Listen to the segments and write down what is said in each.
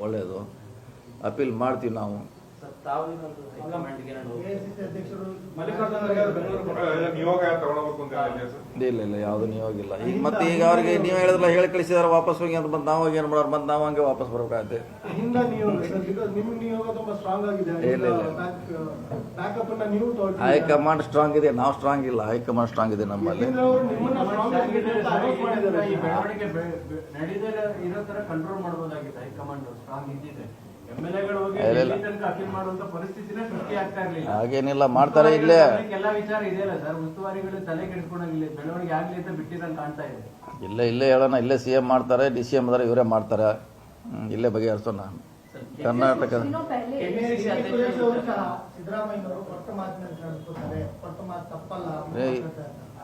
ಒಳ್ಳೆಯದು ಅಪೀಲ್ ಮಾಡ್ತೀವಿ ನಾವು. ಇಲ್ಲ ಇಲ್ಲ ಯಾವುದು ನಿಯೋಗಿಲ್ಲ ಈಗ ಮತ್ತೆ ಈಗ ಅವ್ರಿಗೆ ನೀವು ಹೇಳಿದ್ರಲ್ಲ ಹೇಳಿ ಕಳಿಸಿದಾರೆ ವಾಪಸ್ ಹೋಗಿ ಅಂತ ಬಂದು ನಾವು ಹೋಗಿ ಏನು ಮಾಡೋರು? ಬಂದು ನಾವು ಹಂಗೆ ವಾಪಸ್ ಬರ್ಬೇಕಾಗತ್ತೆ. ಹಿಂದ ನಿಯೋಗ ಬಿಕಾಸ್ ನಿಮ್ಮ ನಿಯೋಗ ತುಂಬಾ ಸ್ಟ್ರಾಂಗ್ ಆಗಿದೆ. ಇಲ್ಲ, ಇಲ್ಲ. ಬ್ಯಾಕಪ್ ಅನ್ನ ನೀವು ತಗೊಳ್ತೀರಿ. ಹೈಕಮಾಂಡ್ ಸ್ಟ್ರಾಂಗ್ ಇದೆ ನಾವು ಸ್ಟ್ರಾಂಗ್ ಇಲ್ಲ. ಹೈಕಮಾಂಡ್ ಸ್ಟ್ರಾಂಗ್ ಇದೆ ನಮ್ಮಲ್ಲಿ. ಇರೋ ತರ ಕಂಟ್ರೋಲ್ ಹೈಕಮಾಂಡ್ ಸ್ಟ್ರಾಂಗ್ ಇದ್ದಿದೆ. ಹಾಗೇನಿಲ್ಲ ಮಾಡ್ತಾರೆ ಇಲ್ಲೇ. ಎಲ್ಲ ವಿಚಾರ ಇದೆಯಲ್ಲ ಸರ್? ಉಸ್ತುವಾರಿಗಳು ತಲೆ ಕೆಡಿಸ್ಕೊಂಡಾಗಿಲ್ಲ ಬೆಳವಣಿಗೆ ಆಗ್ಲಿ ಅಂತ ಬಿಟ್ಟಿರಂತ ಕಾಣ್ತಾ ಇದೆ. ಇಲ್ಲೇ ಇಲ್ಲೇ ಹೇಳೋಣ ಇಲ್ಲೇ ಸಿ ಎಂ ಮಾಡ್ತಾರೆ ಡಿ ಸಿ ಎಂ ಅದಾರೆ ಇವರೇ ಮಾಡ್ತಾರೆ. ಇಲ್ಲೇ ಬಗೆಹರಿಸೋಣ. ಕರ್ನಾಟಕ ದಿನೋं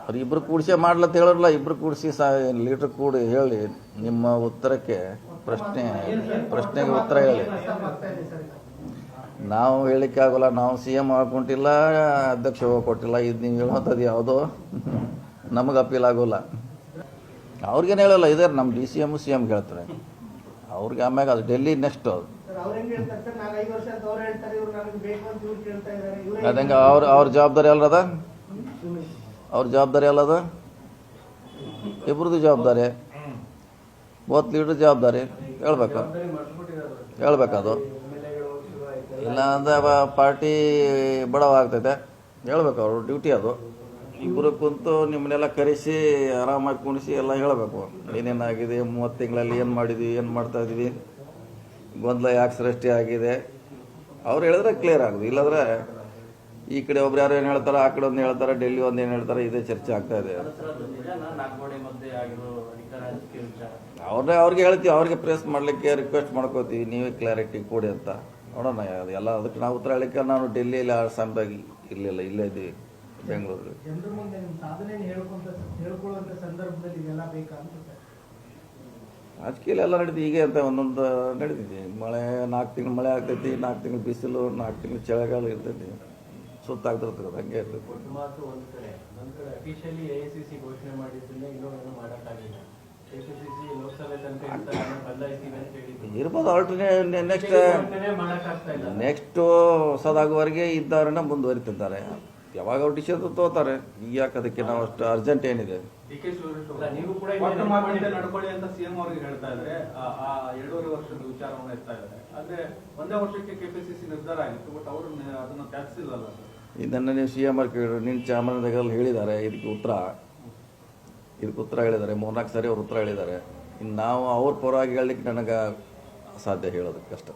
ಅವ್ರು ಇಬ್ಬರು ಕೂಡಿಸೇ ಮಾಡ್ಲತ್ತ ಹೇಳಿರಲ್ಲ ಇಬ್ಬರು ಕೂಡಿಸಿ ಸಾ ಲೀಟ್ರ್ ಕೂಡಿ ಹೇಳಿ ನಿಮ್ಮ ಉತ್ತರಕ್ಕೆ ಪ್ರಶ್ನೆ ಪ್ರಶ್ನೆಗೆ ಉತ್ತರ ಹೇಳಿ. ನಾವು ಹೇಳಲಿಕ್ಕೆ ಆಗೋಲ್ಲ ನಾವು ಸಿ ಎಂ ಮಾಡ್ಕೊಂಡಿಲ್ಲ ಅಧ್ಯಕ್ಷ ಕೊಟ್ಟಿಲ್ಲ ಇದು ನೀವು ಹೇಳುವಂಥದ್ದು ಯಾವುದೋ ನಮಗೆ ಅಪೀಲ್ ಆಗೋಲ್ಲ. ಅವ್ರಿಗೇನು ಹೇಳಲ್ಲ ಇದೇ ನಮ್ಮ D C M C M ಹೇಳ್ತಾರೆ ಅವ್ರಿಗೆ ಆಮ್ಯಾಗ ಅದು ಡೆಲ್ಲಿ ನೆಕ್ಸ್ಟ್ ಅದು. ಅದಂಗೆ ಅವ್ರ ಅವ್ರ ಜವಾಬ್ದಾರಿ ಅಲ್ರದ ಅವ್ರ ಜವಾಬ್ದಾರಿ ಅಲ್ಲದ ಇಬ್ರದ್ದು ಜವಾಬ್ದಾರಿ. ಬೋತ್ ಲೀಟ್ರ್ ಜವಾಬ್ದಾರಿ. ಹೇಳ್ಬೇಕು. ಹೇಳ್ಬೇಕದು. ಇಲ್ಲ ಅಂದ್ರೆ ಪಾರ್ಟಿ ಬಡವಾಗ್ತೈತೆ. ಹೇಳ್ಬೇಕು ಅವರು, ಡ್ಯೂಟಿ ಅದು. ಇಬ್ಬರು ಕುಂತು ನಿಮ್ಮನ್ನೆಲ್ಲ ಕರೆಸಿ, ಆರಾಮಾಗಿ ಕುಣಿಸಿ ಎಲ್ಲ ಹೇಳಬೇಕು. ಏನೇನಾಗಿದೆ, ಮೂವತ್ತು ತಿಂಗಳಲ್ಲಿ ಏನು ಮಾಡಿದ್ವಿ, ಏನು ಮಾಡ್ತಾ ಇದ್ವಿ, ಗೊಂದಲ ಯಾಕೆ ಸೃಷ್ಟಿ ಆಗಿದೆ? ಅವ್ರು ಹೇಳಿದ್ರೆ ಕ್ಲಿಯರ್ ಆಗೋದು. ಇಲ್ಲಾಂದ್ರೆ ಈ ಕಡೆ ಒಬ್ರು ಯಾರು ಏನು ಹೇಳ್ತಾರೆ ಆ ಕಡೆ ಒಂದು ಹೇಳ್ತಾರೆ ಡೆಲ್ಲಿ ಒಂದು ಏನು ಹೇಳ್ತಾರೆ ಇದೇ ಚರ್ಚೆ ಆಗ್ತಾ ಇದೆ. ಅವ್ರನ್ನೇ ಅವ್ರಿಗೆ ಹೇಳ್ತೀವಿ ಅವ್ರಿಗೆ ಪ್ರೆಸ್ ಮಾಡ್ಲಿಕ್ಕೆ ರಿಕ್ವೆಸ್ಟ್ ಮಾಡ್ಕೋತೀವಿ ನೀವೇ ಕ್ಲಾರಿಟಿ ಕೊಡಿ ಅಂತ. ನೋಡೋಣ ಎಲ್ಲ ಅದಕ್ಕೆ ನಾವು ಉತ್ತರ ಹೇಳಲಿಕ್ಕೆ ನಾನು ಡೆಲ್ಲಿಯಲ್ಲಿ ಆ ಸಮಯದಾಗ ಇರಲಿಲ್ಲ ಇಲ್ಲೇ ಇದ್ದೀವಿ ಬೆಂಗಳೂರಲ್ಲಿ. ಜನರ ಮುಂದೆ ನಿಮ್ಮ ಸಾಧನೆ ಹೇಳ್ಕೊಂತ ಹೇಳ್ಕೊಳ್ಳುವಂತ ಸಂದರ್ಭದಲ್ಲಿ ಇದೆಲ್ಲ ಬೇಕಾ ಅಂತ ಸರ್ ರಾಜಕೀಯ ಎಲ್ಲ ನಡೀತಿ ಹೀಗೆ ಅಂತ ಒಂದೊಂದು ನಡೀತಿದೆ. ಮಳೆ ನಾಲ್ಕು ತಿಂಗಳು ಮಳೆ ಆಗ್ತೈತಿ ನಾಲ್ಕು ತಿಂಗಳು ಬಿಸಿಲು ನಾಲ್ಕು ತಿಂಗಳು ಚಳಿಗಾಲ ಇರ್ತೈತಿ. ಸುತ್ತಾಗ್ತಿರ್ತದೆ ಹಂಗೆ ಇರ್ತದೆ. ಇರ್ಬೋದು ಆಲ್ಟರ್ನೇ ನೆಕ್ಸ್ಟ್ ನೆಕ್ಸ್ಟು ಮಾಡಕ್ಕಾಗ್ತಾ ಇಲ್ಲ. ನೆಕ್ಸ್ಟ್ ಹೊಸದಾಗುವವರೆಗೆ ಇದ್ದವರನ್ನ ಮುಂದುವರಿತಿದ್ದಾರೆ. ಯಾವಾಗ ಅವ್ರು ಡಿಸಿಷನ್ ತೋತಾರೆ ಈಗ ಯಾಕೆ ಅದಕ್ಕೆ ನಾವು ಅಷ್ಟು ಅರ್ಜೆಂಟ್ ಏನಿದೆ? ವರ್ಷದ ವಿಚಾರವನ್ನ ಎತ್ತಾ ಇದ್ದಾರೆ. ಆದ್ರೆ ಒಂದೇ ವರ್ಷಕ್ಕೆ ಕೆಪಿಸಿಸಿ ನಿರ್ಧಾರ ಆಗಿತ್ತು ಬಟ್ ಅವರು ಅದನ್ನ ತ್ಯಾಗಿಸಿಲ್ಲ ಸರ್ ಇದನ್ನು ನೀವು ಸಿ ಎಂ ಆರ್ ಕೇಳಿ ನಿನ್ನ ಚಾಮರಾಜನಗರಲ್ಲಿ ಹೇಳಿದ್ದಾರೆ, ಇದಕ್ಕೆ ಉತ್ತರ. ಇದಕ್ಕೆ ಉತ್ತರ ಹೇಳಿದ್ದಾರೆ. ಮೂರ್ನಾಲ್ಕು ಸಾರಿ ಅವ್ರು ಉತ್ತರ ಹೇಳಿದ್ದಾರೆ. ಇನ್ನು ನಾವು ಅವ್ರ ಪರವಾಗಿ ಹೇಳಲಿಕ್ಕೆ ನನಗೆ ಅಸಾಧ್ಯ ಹೇಳೋದಕ್ಕೆ ಕಷ್ಟ